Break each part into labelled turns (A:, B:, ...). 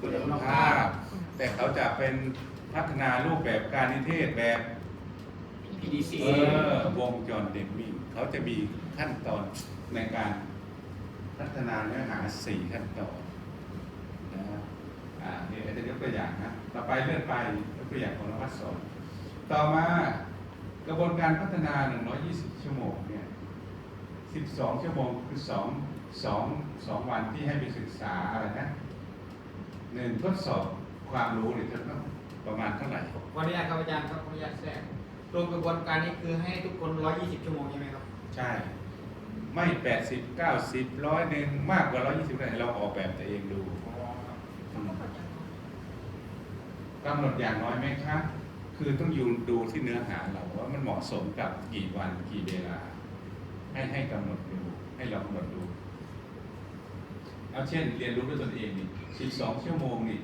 A: คุณภาพ แต่เขาจะเป็นพัฒนารูปแบบการนิเทศแบบ
B: PDC
A: เออวงจรเดมมิ่งเขาจะมีขั้นตอนในการพัฒนาเนื้อหาสี่ขั้นตอนนะอ่านี่อาจจะยกตัวอย่างนะต่อไปเลื่อนไปยกตัวอย่างของนวัตสอนต่อมากระบวนการพัฒนา 120 ชั่วโมงเนี่ย 12 ชั่วโมงคือ 2 2 2 วันที่ให้ไปศึกษาอะไรนะ หนึ่งทดสอบความรู้เนี่ยจะต้องประมาณเท่าไหร่
B: ขออนุญาตครับอาจารย์ครับขออนุญาตแทรกรวมกระบวนการนี้คือให้ทุกคน 120 ชั่วโมงใช่ไหมครับ
A: ใช่ ไม่แปดสิบเก้าสิบร้อยหนึ่งมากกว่าร้อยยี่สิบเลยเราออกแบบตัวเองดูกำหนดอย่างน้อยไหมครับคือต้องอยู่ดูที่เนื้อหาเราว่ามันเหมาะสมกับกี่วันกี่เวลา ให้ให้กำหนดดูให้เรากำหนดดู เอาเช่นเรียนรู้ด้วยตนเองนี่สิบสองชั่วโมงนี่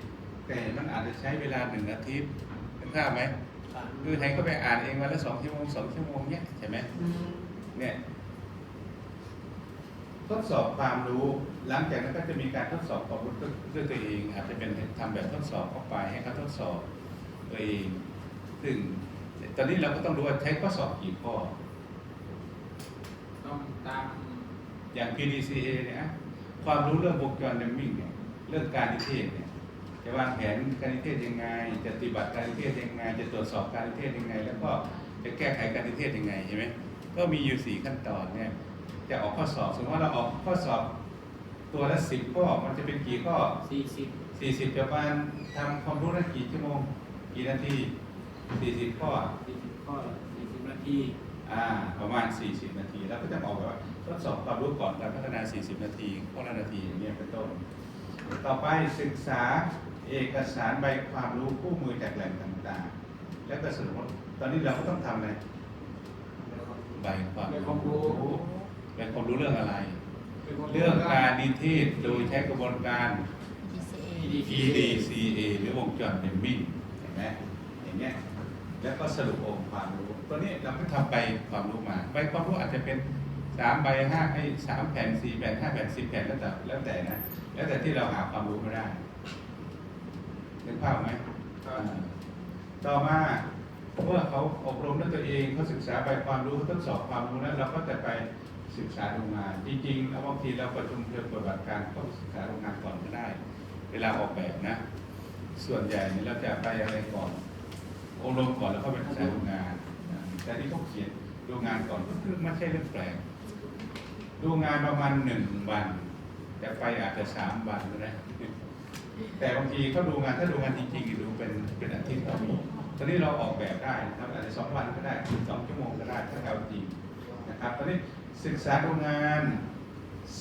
A: แต่มันอาจจะใช้เวลาหนึ่งอาทิตย์เห็นภาพไหมคือให้เขาไปอ่านเองวันละสองชั่วโมงสองชั่วโมงเนี้ยใช่ไหมเนี่ยทดสอบความรู้ หลังจากนั้นก็จะมีการทดสอบความรู้ด้วยตัวเอง อาจจะเป็นทำแบบทดสอบเข้าไปให้เขาทดสอบตัวเองซึ่งตอนนี้เราก็ต้องรู้ว่าใช้ข้อสอบกี่ข้อ
B: ต้องตาม
A: อย่าง PDCA เนี่ยนะ ความรู้เรื่องวงจรเดมมิ่งเนี่ยเรื่องการนิเทศเนี่ยจะวางแผนการนิเทศยังไง จะปฏิบัติการนิเทศยังไง จะตรวจสอบการนิเทศยังไง แล้วก็จะแก้ไขการนิเทศยังไงใช่ไหมก็มีอยู่สี่ขั้นตอนเนี่ยจะออกข้อสอบสมมติว่าเราออกข้อสอบตัวละสิบข้อมันจะเป็นกี่ข้อ
B: 40
A: สี่สิบจะประมาณทำความรู้ได้กี่ชั่วโมงกี่นาทีสี่สิบข้อ
B: 40ข้อ40นาที
A: อ่า ประมาณ 40 นาที แล้วก็จะบอกว่าทดสอบความรู้ก่อนการพัฒนา 40 นาทีข้อละนาทีอย่างนี้ยเป็นต้น ต่อไปศึกษาเอกสารใบความรู้คู่มือจากแหล่งต่างๆ แล้วก็สรุปว่าตอนนี้เราก็ต้องทำอะไรใบความ
B: ใบความรู้
A: ใบความรู้เรื่องอะไร เรื่องการนิเทศโดยใช้กระบวนการ PDCA หรือวงจรเดมมิ่งเห็นไหมอย่างเงี้ย แล้วก็สรุปองค์ความรู้ ตัวนี้เราก็ทำใบความรู้มาใบความรู้อาจจะเป็นสามใบห้าไอ้สามแผ่นสี่แผ่นห้าแผ่นสิบแผ่นแล้วแต่แล้วแต่นะ แล้วแต่ที่เราหาความรู้มาได้นึกภาพไหมอ่าต่อมาเมื่อเขาอบรมด้วยตัวเองเขาศึกษาใบความรู้เขาทดสอบความรู้แล้วเราก็จะไปศึกษาโรงงาน จริงๆแล้วบางทีเราประชุมเชิงปฏิบัติการก็ศึกษาโรงงานก่อนก็ได้ เวลาออกแบบนะ ส่วนใหญ่เนี่ยเราจะไปอะไรก่อน อบรมก่อนแล้วเข้าไปศึกษาโรงงาน แต่ที่เขาเขียนดูงานก่อนก็คือไม่ใช่เรื่องแปลกดูงานประมาณหนึ่งวัน แต่ไปอาจจะสามวันก็ได้แต่บางทีเขาดูงานถ้าดูงานจริงๆดูเป็นเป็นอาทิตย์ก็มีตอนนี้เราออกแบบได้นะครับอาจจะสองวันก็ได้สองชั่วโมงก็ได้ถ้าเอาจริงนะครับตอนนี้ศึกษาดูงาน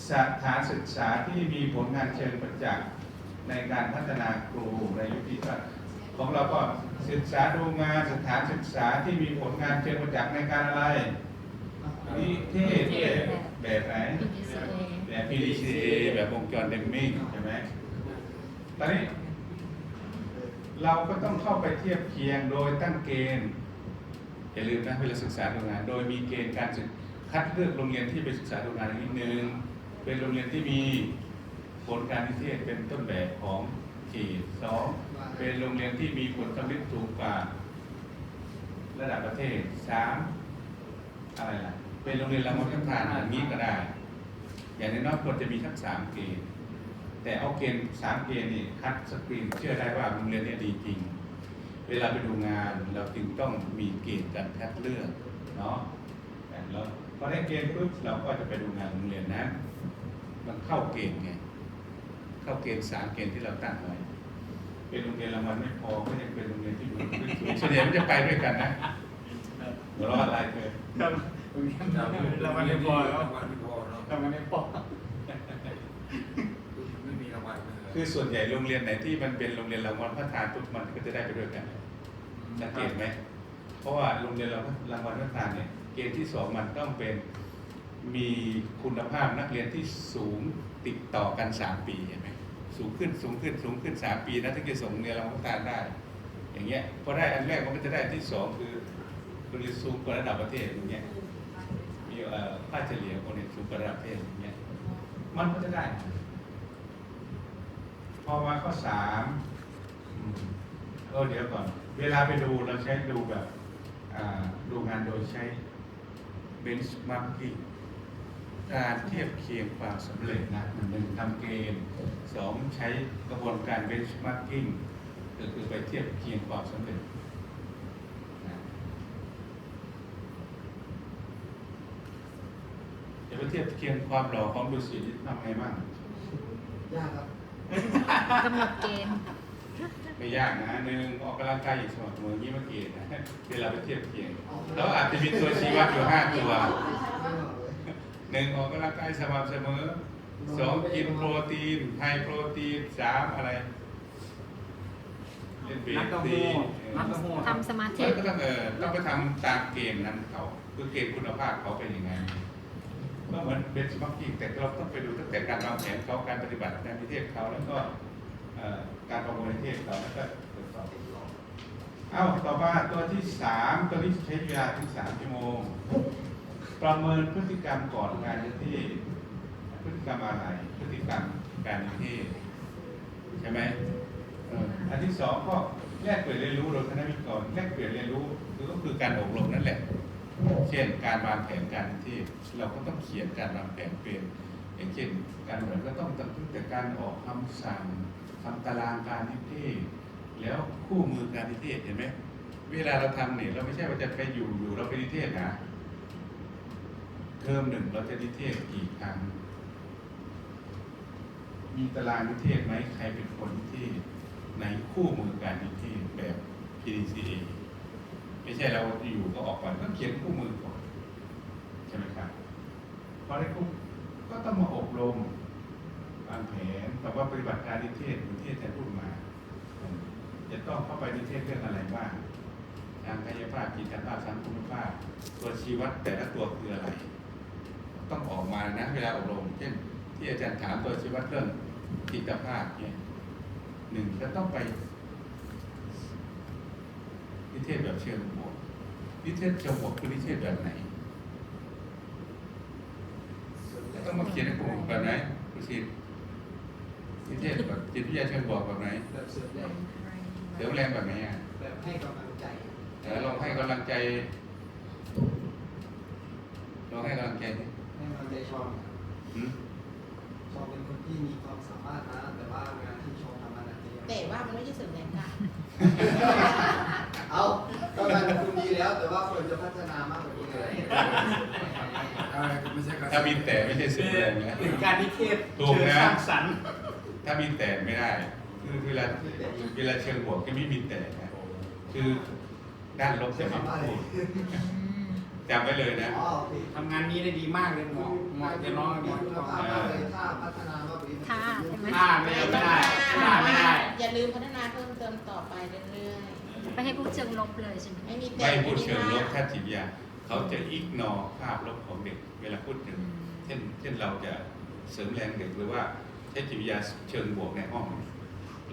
A: สถานศึกษาที่มีผลงานเชิงประจักษ์ในการพัฒนาครูในยุคที่ของเราก็ ศึกษาดูงานสถานศึกษาที่มีผลงานเชิงประจักษ์ในการอะไรนิเทศแบบไหน แบบ PDCA แบบวงจรเดมมิ่งใช่ไหมตอนนี้ เราก็ต้องเข้าไปเทียบเคียงโดยตั้งเกณฑ์อย่าลืมนะเวลาศึกษาดูงาน โดยมีเกณฑ์การคัดเลือกโรงเรียนที่ไปศึกษาดูงานนิดนึงเป็นโรงเรียนที่มีผลการนิเทศเป็นต้นแบบของเขตสอง เป็นโรงเรียนที่มีผลสำลิดสูงกว่าระดับประเทศสามอะไรล่ะ เป็นโรงเรียนรางวัลข้างทางอย่างนี้ก็ได้ อย่างน้อยๆควรจะมีทั้งสามเกณฑ์แต่เอาเกณฑ์สามเกณฑ์นี่คัดสกรีนเชื่อได้ว่าโรงเรียนนี้ดีจริง เวลาไปดูงานเราจึงต้องมีเกณฑ์การคัดเลือกเนาะแต่เราพอได้เกณฑ์ปุ๊บเราก็จะไปดูงานโรงเรียนนั้นมันเข้าเกณฑ์ไง เข้าเกณฑ์สามเกณฑ์ที่เราตั้งไว้ เป็นโรงเรียนรางวัลไม่พอก็ยังเป็นโรงเรียนที่ดูสูงส่วนใหญ่มันจะไปด้วยกันนะหัวเราะอะไรเธอ
B: ครับเราวันนี้พอแล้ว
C: รางวัลไม่พอเนาะ
B: ทำกันไม่พอ
C: ไม่มีรางวัลเลย
A: คือส่วนใหญ่โรงเรียนไหนที่มันเป็นโรงเรียนรางวัลพระทานปุ๊บมันก็จะได้ไปด้วยกันสังเกตไหมเพราะว่าโรงเรียนเรารางวัลนักทานเนี่ยเกณฑ์ที่สองมันต้องเป็นมีคุณภาพนักเรียนที่สูงติดต่อกันสามปีเห็นไหม สูงขึ้นสูงขึ้นสูงขึ้นสามปีนะถึงจะส่งเรียนรางวัลนักทานได้ อย่างเงี้ยพอได้อันแรกมันก็จะได้ที่สองคือโรงเรียนสูงกว่าระดับประเทศอย่างเงี้ยมีเอ่อค่าเฉลี่ยของโรงเรียนสูงกว่าระดับประเทศอย่างเงี้ยมันก็จะได้ พอมาข้อสามอืมเออเดี๋ยวก่อน เวลาไปดูเราใช้ดูแบบอ่าดูงานโดยใช้ benchmarking การเทียบเคียงความสำเร็จนะหนึ่งทำเกณฑ์สองใช้กระบวนการ benchmarking ก็คือไปเทียบเคียงความสำเร็จนะจะไปเทียบเคียงความหล่อของดุสิตทำไงบ้าง
B: ยากครับ
C: กำหนดเกณฑ์
A: ไม่ยากนะหนึ่งออกกำลังกายอย่างสม่ำเสมออย่างนี้เมื่อกี้นะเวลาไปเทียบเคียงแล้วอาจจะมีตัวชี้วัดอยู่ห้าตัว หนึ่งออกกำลังกายสม่ำเสมอสองกินโปรตีนไฮโปรตีนสามอะไรเล่นเบ
B: นั
A: ส
B: กเต้า
A: ตี
B: หู้นักเต้าหู้
C: ทำสมาธิ
A: ก็ต้องเออต้องไปทำตามเกณฑ์นั้นเขาคือเกณฑ์คุณภาพเขาเป็นยังไงก็เหมือนเบนช์มาร์กิ้งแต่เราต้องไปดูตั้งแต่การวางแผนเขาการปฏิบัติในประเทศเขาแล้วก็เอ่อการประเมินประเทศเขาแล้วก็ตรวจสอบเอ้าต่อมาตัวที่สามตัวนี้ใช้เวลาถึงสามชั่วโมง ประเมินพฤติกรรมก่อนการเรียนที่ พฤติกรรมอะไร พฤติกรรมการเที่ใช่ไหมอันที่สองก็แลกเปลี่ยนเรียนรู้โดยคณะวิทยากรแลกเปลี่ยนเรียนรู้ก็คือการอบรมนั่นแหละ เช่นการวางแผนการที่เราก็ต้องเขียนการวางแผนเป็นอย่างเช่นการวางแผนก็ต้องตั้งแต่การออกคำสั่งทำตารางการนิเทศแล้วคู่มือการนิเทศเห็นไหมเวลาเราทำเนี่ยเราไม่ใช่ว่าจะไปอยู่อยู่เราไปนิเทศนะ เทอมหนึ่งเราจะนิเทศกี่ครั้ง มีตารางนิเทศไหมใครเป็นคนนิเทศในคู่มือการนิเทศแบบ PDCA ไม่ใช่เราอยู่ก็ออกก่อนก็เขียนคู่มือก่อนใช่ไหมครับพอได้คู่ก็ต้องมาอบรมวางแผนแบบว่าปฏิบัติการนิเทศนิเทศจะพูดมา จะต้องเข้าไปนิเทศเรื่องอะไรบ้างทางกายภาพจิตภาพสังคมภาพตัวชีวัดแต่ละตัวคืออะไร ต้องออกมานะเวลาอบรมเช่นที่อาจารย์ถามตัวชี้วัดเรื่องจิตภาพเนี่ยหนึ่งจะต้องไป นิเทศแบบเชิงบวกนิเทศเชิงบวกคือนิเทศแบบไหนต้องมาเขียนให้ผมแบบไหนคุณศิษย์นิเทศแบบจิตวิทยาเชิงบวกแบบไหน
B: แบบเสริมแรง
A: เดี๋ยวแรงแบบไหนอะ
B: แบบให้กำลังใจ
A: เดี๋ยวลองให้กำลังใจลองให้กำลังใจดิ
B: ให้กำลังใจชอง
A: หืม
B: ชองเป็นคนที่มีความสามารถนะ แต่ว่างานที่ชองทำมันอาจจะยัง
D: แต่ว่ามันไม่ใช่เสริมแรงกาย
B: เอาก็งานคุณดีแล้ว แต่ว่าควรจะพัฒนามากกว่านี้เลย
A: ถ้ามีแต่ไม่ใช่เสื่อมแรงนะ
B: เป็นการนิเทศ
A: ถูก
B: เชิง
A: นะ
B: สร้างสรรค์
A: ถ้ามีแต่ไม่ได้ คือเวลาเวลาเชิงบวกก็ไม่มีแต่นะคือด้านลบจะไม่พูดจำไว้เลยนะ
B: อ๋อโอเค ทำงานนี้ได้ดีมากเลยหมอ หมอจะน้องหมอจะต้อง
A: อ่า
B: ถ้าพัฒนามากกว่านี้
C: ท่าใช่ไหม
B: ท่าไม่ได้ไม่ได้ท่าไม่ได้
D: อย่าลืมพัฒนาเพิ่มเติมต่อไปเรื่อย
C: ไปให้พูดเชิงลบเลยใช่ไหม
D: ๆไม่มีแต่
A: ไม่พูดเชิงลบ
D: ไม่มี
A: ถ้าจิตวิทยาเขาจะอิกนอภาพลบของเด็กเวลาพูดถึงเช่นเช่นเราจะเสริมแรงเด็กหรือว่าใช้จิตวิทยาเชิงบวกในห้อง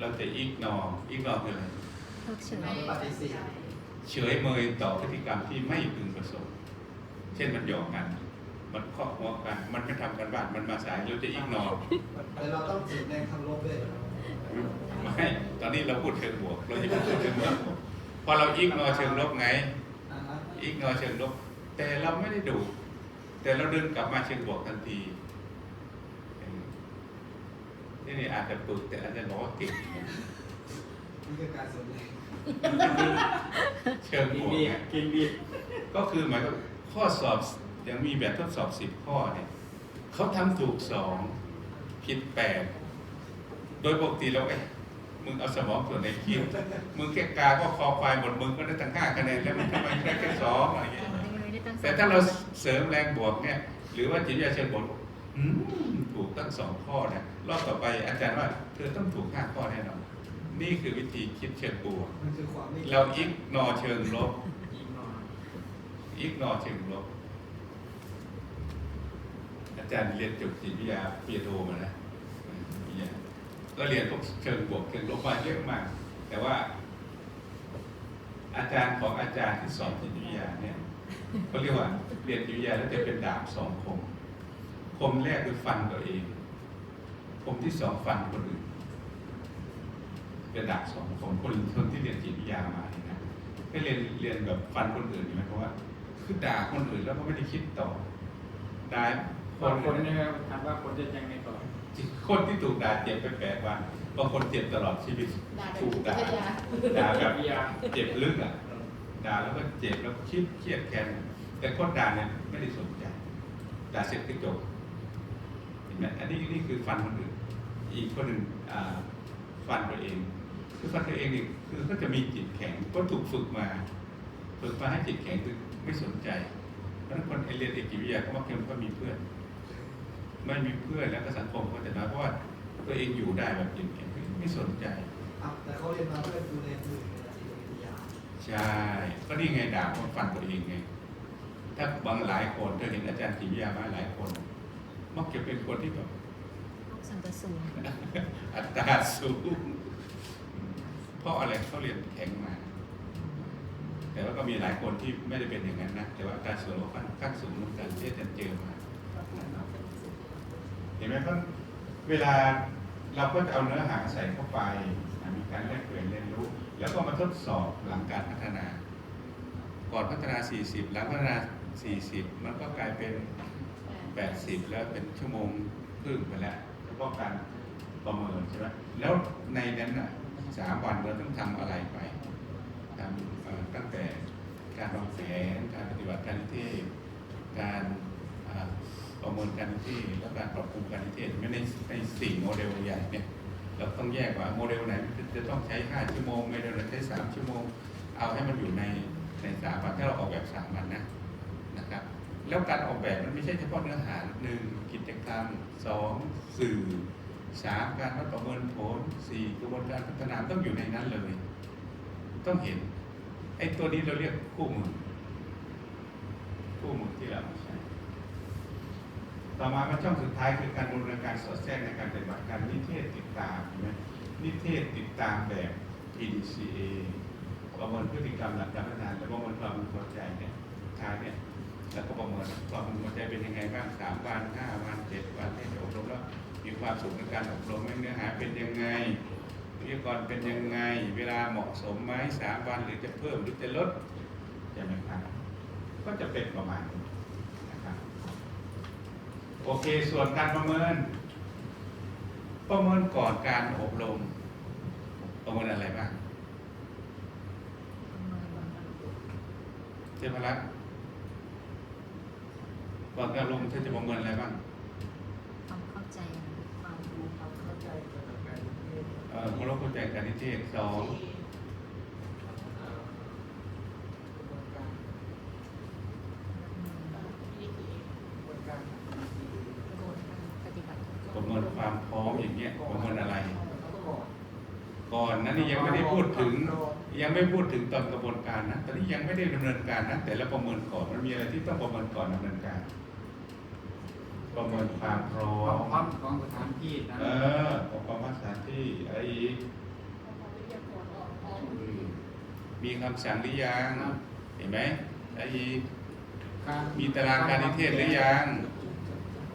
A: เราจะอิกนออิกนอคืออะไร
C: เพิกเฉย
B: ไม่ปฏิเสธ
A: เฉยเมยต่อพฤติกรรมที่ไม่พึงประสงค์ เช่นมันหยอกกัน มันเคาะหัวกัน มันไม่ทำกันบ้านมันมาสายเราจะอิกนอ
B: แต่เราต้องเสริมแรงทางลบด้วย
A: ไม่ตอนนี้เราพูดเชิงบวก เราจะไม่พูดเชิงลบพอเราอิกนอเชิงลบไง
B: อ่าฮะ
A: อิกนอเชิงลบ แต่เราไม่ได้ดู แต่เราเดินกลับมาเชิงบวกทันทีเออนี่นี่อาจจะปึกแต่อาจจะบอกว่าเก่ง
B: นี่คือการเสริมแรง
A: เชิงบวกไง
B: กินดี
A: ก็คือหมายความข้อสอบ ยังมีแบบทดสอบสิบข้อเนี่ยเขาทำถูกสองผิดแปดโดยปกติเราเอ้ยมึงเอาสมองส่วนไหนคิดมึงแค่กาก็คอควายหมดมึงก็ได้ตั้งห้าคะแนนแล้วมันทำไมได้แค่สองอะไรอย่างเงี้ย
C: ได้ตั้ง
A: แต่ถ้าเราเสริมแรงบวกเนี่ย หรือว่าจิตวิทยาเชิงบวกอืมถูกตั้งสองข้อนะรอบต่อไปอาจารย์ว่า เธอต้องถูกห้าข้อแน่นอนนี่คือวิธีคิดเชิงบวก
B: มันคือความไม่
A: เราอิกนอเชิงลบ
B: อีกหน่อย
A: อิกนอเชิงลบอา จารย์เรียนจบจิตวิทยาเปียโทมานะจิตวิทยาก็เรียนพวกเชิงบวกเชิงลบมาเยอะมาก แต่ว่า อาจารย์ของอาจารย์ที่สอนจิตวิทยาเนี่ยเขาเรียกว่าเรียนจิตวิทยาแล้วจะเป็นดาบสองคม คมแรกคือฟันตัวเอง คมที่สองฟันคนอื่นเป็นดักสองคนคนคนที่เรียนจิตวิทยามาเนี่ยนะไม่เรียนเรียนแบบฟันคนอื่นอยู่ไหมเพราะว่าคือด่าคนอื่นแล้วก็ไม่ได้คิดต่อด่าค
B: บาง
A: น
B: คนนี่ครับถามว่าคนจะยังไงต่อ
A: คนที่ถูกด่าเจ็บไปแปดวันบางคนเจ็บตลอดชีวิต
D: ด่าแบบ
A: ถูก
D: จิต
A: ด่า
D: วิทยา
A: ด่าแบบ
B: วิทยา
A: เจ็บลึกอะด่าแล้วก็เจ็บแล้วก็คิดเครียดแค้นแต่คนด่าเนี่ยไม่ได้สนใจด่าเสร็จก็จบเห็นไหมอันนี้นี่คือฟันคนอื่นอีกคนหนึ่งอ่าฟันตัวเองคือฟันตัวเองนี่คือก็จะมีจิตแข็งก็ถูกฝึกมาฝึกมาให้จิตแข็งคือไม่สนใจเพราะฉะนั้นคนไอเรียนเอกจิตวิทยาเขามักจะก็มีเพื่อน ไม่มีเพื่อนแล้วก็สังคมก็จะน้อยเพราะว่าตัวเองอยู่ได้แบบจิตแข็งไม่สนใจ
E: อะแต่เขาเรียนมาเพื่อดูแลผู้อื่นในจิตวิทยา
A: ใช่ก็นี่ไงด่าคนฟันตัวเองไงถ้าบางหลายคนเธอเห็นอาจารย์จิตวิทยามาหลายคนมักจะเป็นคนที่แบบ
C: โลกสังกะสูง
A: อัตราสูงเพราะอะไรเขาเรียนแข็งมาแต่ว่าก็มีหลายคนที่ไม่ได้เป็นอย่างนั้นนะ แต่ว่าอัตราส่วนก็ค่อนข้างสูงเหมือนกันที่อาจารย์เจอมา เห็นไหมเพราะเวลาเราก็จะเอาเนื้อหาใส่เข้าไปมีการแลกเปลี่ยนเรียนรู้ แล้วก็มาทดสอบหลังการพัฒนา ก่อนพัฒนา 40 หลังพัฒนา 40 มันก็กลายเป็น 80 แล้วเป็นชั่วโมงครึ่งไปแล้วเฉพาะการประเมินใช่ไหมแล้วในนั้นน่ะสามวันเราต้องทำอะไรไปทำตั้งแต่การวางแผนการปฏิบัติการนิเทศการ ประเมินการนิเทศและการปรับปรุงการนิเทศไม่ในในสี่โมเดลใหญ่เนี่ยเราต้องแยกว่าโมเดลไหนจะต้องใช้ 5 ชั่วโมงโมเดลไหนใช้ 3 ชั่วโมง เอาให้มันอยู่ในในสามวันถ้าเราออกแบบสามวันนะนะครับแล้วการออกแบบมันไม่ใช่เฉพาะเนื้อหาหนึ่งกิจกรรมสองสื่อสามการวัดประเมินผลสี่กระบวนการพัฒนาต้องอยู่ในนั้นเลย ต้องเห็นไอ้ตัวนี้เราเรียกคู่มือคู่มือที่เราใช้ ต่อมามาช่องสุดท้ายคือการบูรณาการสอดแทรกในการปฏิบัติการนิเทศติดตามเห็นไหมนิเทศติดตามแบบ PDCA ประเมินพฤติกรรมหลังการพัฒนาและประเมินความพึงพอใจเนี่ยท้ายเนี่ยแล้วก็ประเมินความพึงพอใจเป็นยังไงบ้างสามวันห้าวันเจ็ดวันที่อบรมแล้วมีความสุขในการอบรมไหมเนื้อหาเป็นยังไงวิทยากรเป็นยังไง เวลาเหมาะสมไหมสามวันหรือจะเพิ่มหรือจะลดใช่ไหมครับก็จะเป็นประมาณนี้ โอเค ส่วนการประเมิน ประเมินก่อนการอบรม ประเมินอะไรบ้างเทพรัตน์ก่อนการลงเธอจะประเมินอะไรบ้าง
C: ความเข้าใจความรู้ความเข้าใจ
E: เกี่ยวกับการเรียน
A: เอ่อเคารพเข้าใจการนิเทศสอง
E: เอ่อกระบวนการกระบวนการ
C: ปฏิบัติ
A: ประเมินความพร้อมอย่างเงี้ยประเมินอะไร
E: ก่อน
A: ก่อ นนั้นนี่ยังไม่ได้พูดถึง ยังไม่พูดถึงตอนกระบวนการนะตอนนี้ยังไม่ได้ดำเนินการนะแต่ละประเมินก่อนมันมีอะไรที่ต้องประเมินก่อนดำเนินการ ประเมินความพร้อ
B: ความ
A: ม
B: พร้อมของสถานที่นะ
A: เออของความว่าสถานที่อะไรอีกอืมมีคำสั่งหรือยังเห็นไหมอะไรอีก
B: การ
A: มีตารางการนิเทศหรือยัง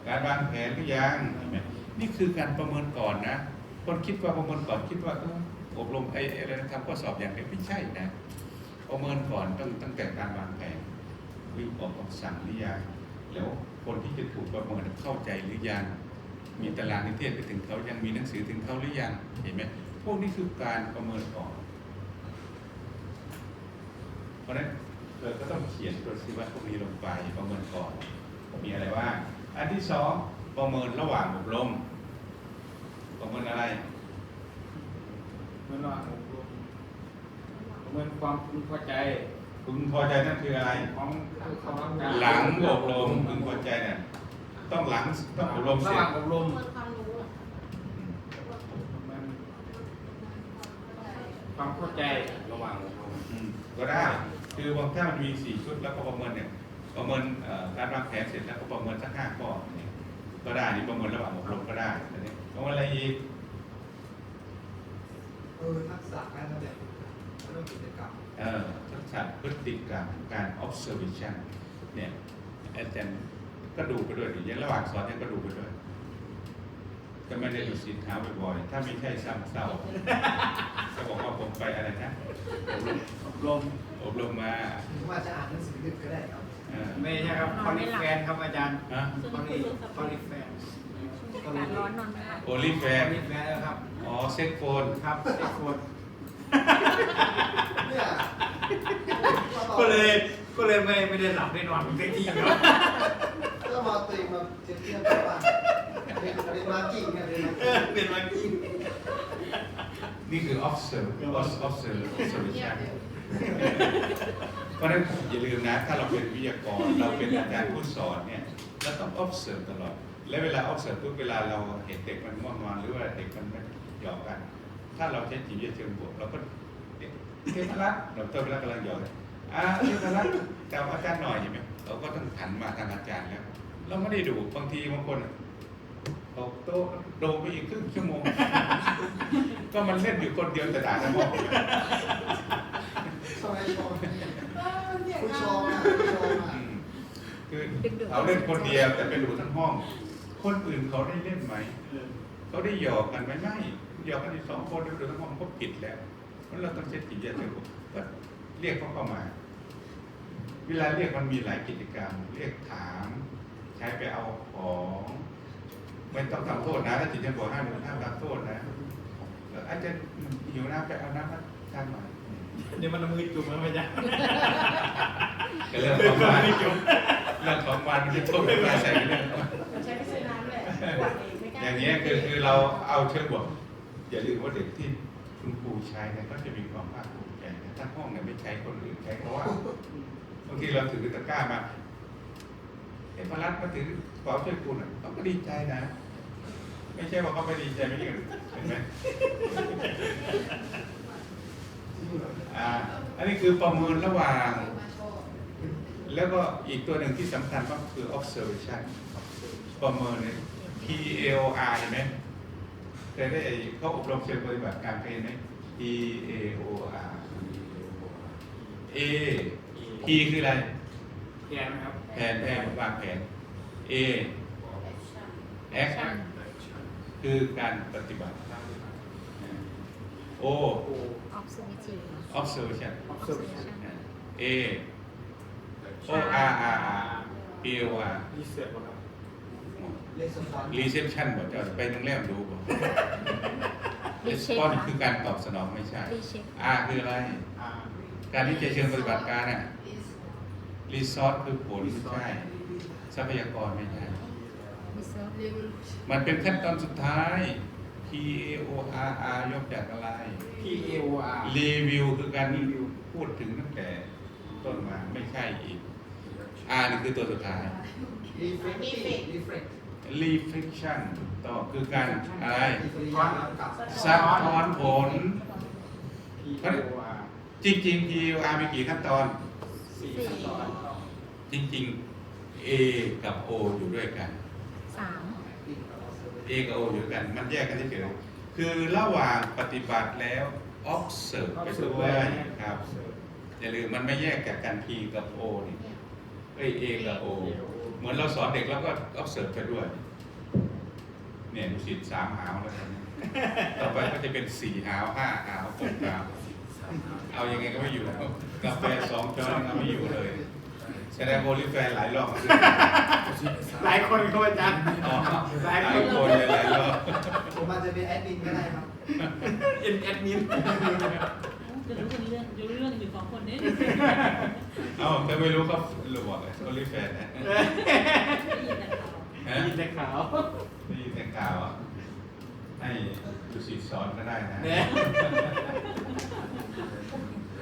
A: การวางแผนหรือยังเห็นไหมนี่คือการประเมินก่อนนะ คนคิดว่าประเมินก่อนคิดว่าเอบรมไอ้อะไรนะทำข้อสอบอย่างเดียวไม่ใช่นะประเมินก่อนต้องตั้งแต่การวางแผนวิออกคำสั่งหรือยังแล้วคนที่จะถูกประเมินเข้าใจหรือยังมีตารางนิเทศไปถึงเขายังมีหนังสือถึงเขาหรือยังเห็นไหมพวกนี้คือการประเมินก่อน เพราะฉะนั้นเธอก็ต้องเขียนตัวชีวัดพวกนี้ลงไปประเมินก่อนมีอะไรบ้างอันที่สองประเมินระหว่างอบรมประเมินอะไร
B: มื่อว่าอบรมประเมินความพึงพอใจ
A: พึงพอใจนั่นคืออะไร
B: ของผู้เข้ารับการ
A: หลังอบรมพึงพอใจเนี่ยต้องหลังต้องอบรม
B: ระ
A: เส
B: ห
A: ร็
B: ว่า
A: จ
B: งอบรม
D: เปิดความรู้อะ
B: มันความเข้าใจระหว่างอบรม
A: อืมก็ได้คือบางถ้ามันมีสี่ชุดแล้วก็ประเมินเนี่ยประเมินเอ่อการวางแผนเสร็จแล้วก็ประเมินสักห้าข้อเนี่ยก็ได้นี่ประเมินระหว่างอบรมก็ได้อันนี้ประเมินอะไรอีก
E: เออทักษะการแสดงเรื่องกิจกรรม
A: เอ่อทักษะพฤติกรรมการ observation เนี่ยอาจารย์ก็ดูไปด้วยดิอย่างระหว่างสอนเนี่ยก็ดูไปด้วยก็ไม่ได้ดูสินค้าบ่อยๆ ถ้าไม่ใช่ซ้ำเศร้า
B: อบรม
A: อบรมมา
E: ถึงว่าจะอ่านหนังสือดึกก็ได้ครับ
A: เออ
B: ไม่ใช่ครับคอลิแฟนครับอาจารย์
A: ฮะ
B: คอลิคอลิแฟน
C: อากาศร้อนนอนไม่หลับ
A: โอลิแฟ
B: คอนลิแฟนแล้วครับ
A: อ๋อเซ็กโฟน
B: ครับเอ็กโฟน
E: เนี่ย
B: ก็เลยก็เลยไม่ไม่ได้หลับได้นอนเต็มที่ครับ
E: ก็มาตีมาเทียบเทียบกันว่าเป็นเป็นมาร์กิ้งเนี่ยเป็นมาร์
B: เอ
E: กิ้
B: องเป็นวันที่
A: นี่คือ observe observe observation เพราะฉะนั้นอย่าลืมนะ ถ้าเราเป็นวิทยากรเราเป็นอาจารย์ผู้สอนเนี่ยเราต้อง observe ตลอด และเวลา observe ทุกเวลาเราเห็นเด็กมันง่วงนอนหรือว่าเด็กมันไม่ หยอกกัน ถ้าเราใช้จิตวิทยาเชิงบวกเราก็เด็กเทพรัตน์เราเติมรัตน์กำลังหยอกเลยอ่าเทพรัตน์จำอาจารย์หน่อยเห็นไหมเราก็ต้องหันมาทางอาจารย์แล้ว เราไม่ได้ดูบางทีบางคนอะตกโต๊ะโดนไปอีกครึ่งชั่วโมง ก็มันเล่นอยู่คนเดียวแต่ด่าทั้งห้อง
E: ชอบไหมชอบคุณชอบนะคุณชอบนะ
A: อืมคือเขาเล่นคนเดียวแต่ไปดูทั้งห้อง คนอื่นเขาได้เล่นไหม เขาได้หยอกกันไหมไม่ หยอกกันอีกสองคนไปดูทั้งห้องก็ผิดแล้วเพราะเราต้องเช็ดกิจเชิงบวกก็เรียกเขาเข้ามา เวลาเรียกมันมีหลายกิจกรรม เรียกถาม ใช้ไปเอาของไม่ต้องทำโทษนะถ้าจิตจะบอกห้ามห้ามทำโทษนะแล้วอาจจะหิวน้ำไปเอาน้ำมาทานหน่อย
B: เดี๋ยวมันเอามือจุ่มแล้วอาจารย์
A: ก็เรื่องของมันเรื่องของมันที่โทษไปมาใส่กันเรื่องของมัน
D: มันใช้ไปซื้อน้ำแหละขวดเองไม่กล้า
A: อย่างเงี้ยคือคือเราเอาเชิงบวก อย่าลืมว่าเด็กที่คุณครูใช้เนี่ยก็จะมีความภาคภูมิใจนะถ้าห้องเนี่ยไม่ใช้คนอื่นใช้เพราะว่าบางทีเราถือตะกร้ามาเอ้พลัดมาถือกระเป๋าช่วยคุณอะเขาก็ดีใจนะ ไม่ใช่ว่าเขาไม่ดีใจไม่ใช่เห็นไหมอ่าอันนี้คือประเมินระหว่าง แล้วก็อีกตัวหนึ่งที่สำคัญก็คือ observation ประเมินเนี่ย P A O R เห็นไหม เคยได้ไอ้เขาอบรมเชิงปฏิบัติการเคยเห็นไหม P A O R A P คืออะไร
B: แกนะครับ
A: แผนแผนวางแผน A action คือการปฏิบัติ O
B: โอ้
C: observative
A: observation
B: observation
A: A O R R R P O R
B: รีเสิร์ชครับ
E: เลสฟอน
A: reception บอกจะไปโรงแรมดูบอก
C: Reshape
A: respond
C: ค่ะ
A: คือการตอบสนองไม่ใช่
C: reshape
A: R คืออะไร
B: อ่า
A: การวิจัยเชิงปฏิบัติการน่ะ resource คือผลไม่ใช่ทรัพยากรไม่ใช่
C: reserve
A: มันเป็นขั้นตอนสุดท้าย P A O R R ย่อมาจากอะไร
B: P A O R
A: review คือการรีวิวพูดถึงตั้งแต่ต้นมาไม่ใช่อีก R นี่คือตัวสุดท้าย
E: รีเฟกรีเฟก
A: reflection ต่อคือการอะไร
E: รีเฟกย้อนกลับ
A: สะท้อนผล
B: P A O R
A: จริงๆ P A O R มีกี่ขั้นตอน
B: สี่ขั้นตอน
A: จริงๆ A กับ O อยู่ด้วยกัน
C: สาม
A: A กับ O อยู่ด้วยกัน มันแยกกันเฉยๆคือระหว่างปฏิบัติแล้ว observe ไปด้วยครับอย่าลืมมันไม่แยกจากกัน P กับ O นี่เอ้ย A กับ O เห มือนเราสอนเด็กแล้วก็ observe ไปด้วย เนี่ยดูสิสามหาวแล้วตอนนี้ต่อไปก็จะเป็นสี่หาวห้าหาวหกหาวเอายังไงก็ไม่อยู่แล้วกาแฟสองช้อนก็ไม่อยู่เลยแสดงโอลิแฟนหลายรอบ
B: หลายคนครับอาจารย์
A: อ๋อ
B: ห
A: ห
B: ลา
A: ลายย
B: ค
A: คนนเลยหลายรอบ
E: ผมอาจจะเป็นแอดมินก็ได้ครับ
B: เอ็นแอดมิน
F: จะรู้คนเรื่องจะรู้เรื่องอยู่สองคนนี้
A: เอ้าแต่ไม่รู้เขาหรือบอกโอลิแฟนนะ
F: ได้ยินแต่ข่าว
A: ฮะ
B: ได้ยินแต่ข่าว
A: ได้ยินแต่ข่าวอะให้ดูสิสอนก็ได้นะ
B: เนี่ย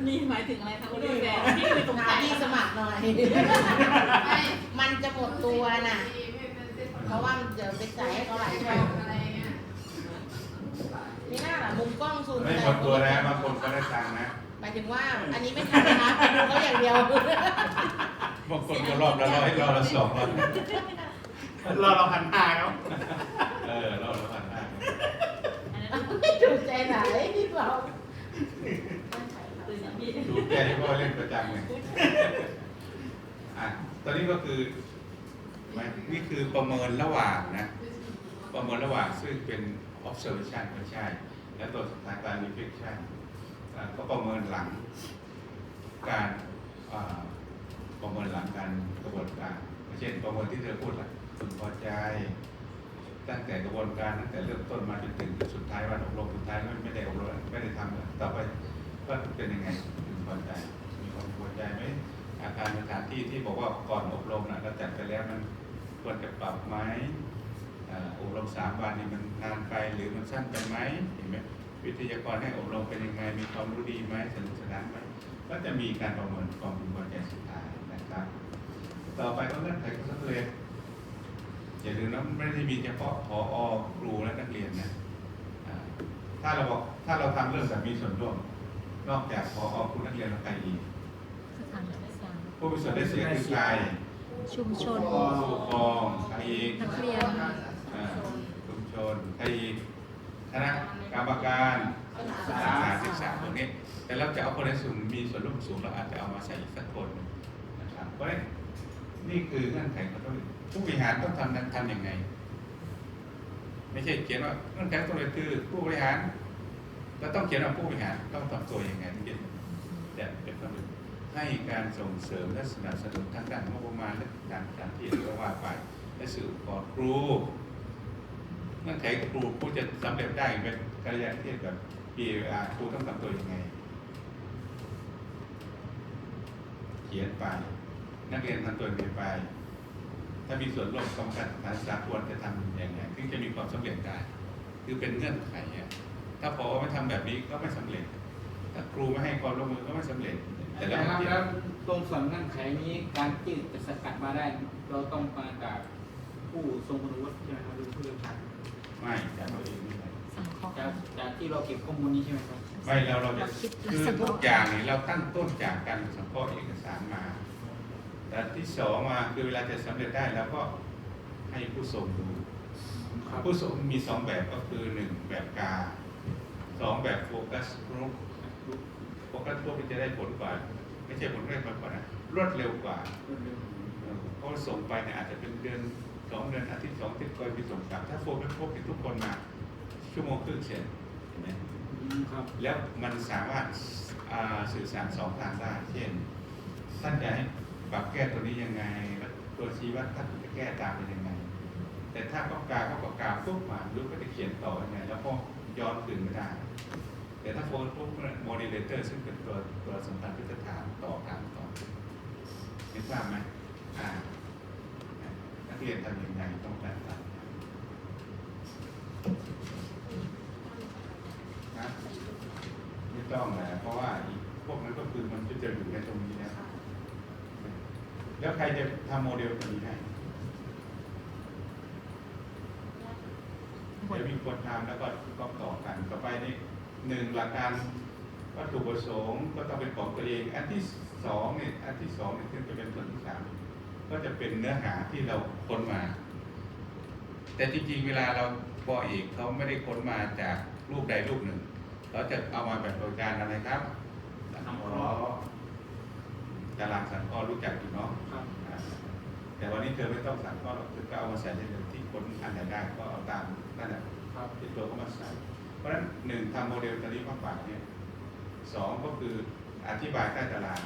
F: นี่หมายถึงอะไรคะโอลิแฟนที่ไปตรง
D: หา
F: ไหน
D: ที่สมัครหน่อยมันจะหมดตัวน่ะ เพราะว่ามันเดี๋ยวไปจ่ายให้เขาหลายช่อง นี่น่าล่ะมุมกล้องซูม
A: ไม่หมดตัวนะบางคนก็ได้ตังค์นะ
D: หมายถึงว่าอันนี้ไม่ทันนะไปดูเขาอย่างเดียว
A: บางคนก็รอบละร้อยรอบละสองรอบ
B: รอเราพันห้าครับ
A: เออรอบละพันห้า
F: อันนั้น
D: ไม่ถูกใจไหนพี่บอก
F: ตื่นอย่างพี่
A: ดูแกที่พ่อเล่นประจำเลยอะตอนนี้ก็คือเห็นไหมนี่คือประเมินระหว่างนะ ประเมินระหว่างซึ่งเป็น observation ไม่ใช่ และตัวสุดท้ายการ reflection ก็ประเมินหลังการประเมินหลังการกระบวนการเช่นประเมินที่เธอพูดละพึงพอใจ ตั้งแต่กระบวนการตั้งแต่เริ่มต้นมาจนถึงจุดสุดท้ายวันอบรมสุดท้ายไม่ได้อบรมไม่ได้ทำต่อไปว่าเป็นยังไงพึงพอใจ มีความพอใจไหมอาคารสถานที่ที่บอกว่าก่อนอบรมนะเราจัดไปแล้วมันควรจะปรับไหม อ่าอบรมสามวันนี่มันนานไปหรือมันสั้นไปไหมเห็นไหมวิทยากรให้อบรมเป็นยังไงมีความรู้ดีไหมสนุกสนานไหมก็จะมีการประเมินความพึงพอใจสุดท้ายนะครับ ต่อไปก็เงื่อนไขความสำเร็จอย่าลืมนะไม่ได้มีเฉพาะพอครูและนักเรียนนะอ่าถ้าเราบอกถ้าเราทำเรื่องแบบมีส่วนร่วม นอกจากพอครูนักเรียนแล้วใครอีก
C: สถานศึกษา
A: ผู้มีส่วนได้เสียคือใคร
C: ชุมชน
A: ผู้ปกครองใครอีก
C: นักเรียน
A: อ่าชุมช นใครคณะกรรมการสถานศึกษาตรงนี้ แต่เราจะเอาคนในสูงมีส่วนร่วมสูงเราอาจจะเอามาใส่อีกสักคนนะครับเพราะนี่คือเงื่อนไขของต้องผู้บริหารต้องทำนั้นทำยังไง ไม่ใช่เขียนว่าเงื่อนไขต้องเลยคือผู้บริหารเราต้องเขียนว่าผู้บริหารต้องทำตัวยังไงถึงจะจะเป็นคนอื่นให้การส่งเสริมและสนับสนุนทั้งด้านงบประมาณและการการที่เราว่าไปและสื่ออุปกรณ์ครู เงื่อนไขครูผู้จะสำเร็จได้เป็นการเรียนที่แบบ PAR ครูต้องทำตัวยังไง เขียนไป นักเรียนทำตัวยังไงไป ถ้ามีส่วนร่วมกรรมการศึกษาควรจะทำอย่างไรถึงจะมีความสำเร็จได้ คือเป็นเงื่อนไขอะถ้าพอไม่ทำแบบนี้ก็ไม่สำเร็จ ถ้าครูไม่ให้ความร่วมมือก็ไม่สำเร็จ แต่
B: แล้
A: ว
B: ครับ
A: เขียน
B: แล้วตรงส่วนเงื่อนไขนี้การที่จะสกัดมาได้ เราต้องมาจากผู้ทรงคุณวุฒิใช่ไหมครับหรือผู้เชี่ยวชาญ
A: ไม่ จากเราเองไม่ได้
C: สังเคราะห์
B: จากจากที่เราเก็บข้อมูลนี้ใช่ไหมครับ
A: ไม่เราเราจะคือทุกอย่างนี่เราตั้งต้นจากการสังเคราะห์เอกสารมา แต่ที่สองมาคือเวลาจะสำเร็จได้แล้วก็ให้ผู้ส่งดู
B: ครับ
A: ผู้ส่งมีสองแบบก็คือหนึ่งแบบกาสองแบบโฟกัสกรุ๊ปโฟกัสกรุ๊ปจะได้ผลกว่า ไม่ใช่ผลได้มากกว่านะรวดเร็วกว่าเออเพราะว่าส่งไปเนี่ยอาจจะเป็นเดือน สองเดือนอาทิตย์สองอาทิตย์ก็ไปส่งกลับถ้าโฟกัสกรุ๊ปเนี่ยทุกคนมา ชั่วโมงครึ่งเสร็จเห็นไหม
B: อืมครับ
A: แล้วมันสามารถอ่าสื่อสารสองทางได้ เช่นท่านจะให้ปรับแก้ตัวนี้ยังไงแล้วตัวชี้วัดท่านจะแก้ตามเป็นยังไง แต่ถ้าเขากาเขาก็กาปุ๊บมาลูกก็จะเขียนต่อยังไง แล้วก็ย้อนคืนไม่ได้ แต่ถ้าโฟนปุ๊บโมเดเลเตอร์ ซึ่งเป็นตัวตัวสำคัญที่จะถามต่อถามต่อเห็นภาพไหมอ่า นักเรียนทำยังไงต้องการทำนะไม่ต้องแหละเพราะว่าพวกนั้นก็คือมันจะอยู่ในตรงนี้นะแล้วใครจะทำโมเดลตัวนี้ให้เดี๋ยวมีคนทำแล้วก็ก็ต่อกันต่อไปนี่หนึ่งหลักการวัตถุประสงค์ก็ต้องเป็นของตัวเอง อันที่สองเนี่ยอันที่สองเนี่ยซึ่งจะเป็นส่วนที่สาม ก็จะเป็นเนื้อหาที่เราค้นมา แต่จริงๆ เวลาเราปอเอกเขาไม่ได้ค้นมาจากรูปใดรูปหนึ่งเราจะเอามาแบบโดยการอะไรครับสังเคราะห์ตารางสังเคราะห์รู้จักอยู่เนาะแต่วันนี้เธอไม่ต้องสั่งก็หรอกเธอก็เอามาใส่ในที่คนอันไหนได้ก็เอาตามนั่นแหละ
B: ครับ
A: ติดตัวเขามาใส่ เพราะฉะนั้นหนึ่งทำโมเดลตัวนี้มาฝากเนี่ยสองก็คืออธิบายใต้ตาราง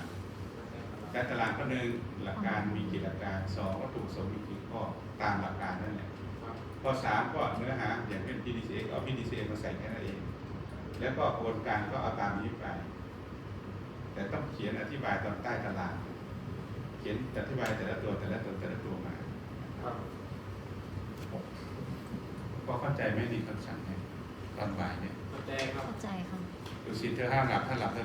A: ใต้ตารางก็หนึ่งหลักการมีกี่หลักการสองวัตถุประสงค์มีกี่ข้อตามหลักการนั่นแหละ
B: ครับ
A: ข้อสามก็เนื้อหาอย่างเป็น PDCA ก็เอา PDCA มาใส่แค่นั้นเอง แล้วก็กระบวนการก็เอาตามนี้ไป แต่ต้องเขียนอธิบายตอนใต้ตารางเขียนอธิบายแต่ละตัวแต่ละตัวแต่ละตัวมา
B: ครับ
A: พอเข้าใจไหมนี่คำสั่งเนี่ยตอนบ่ายเนี่ย
B: เข้าใจครับ
C: เข้าใจค่ะ
A: ดูสิเธอห้ามหลับถ้าหลับเธอไม่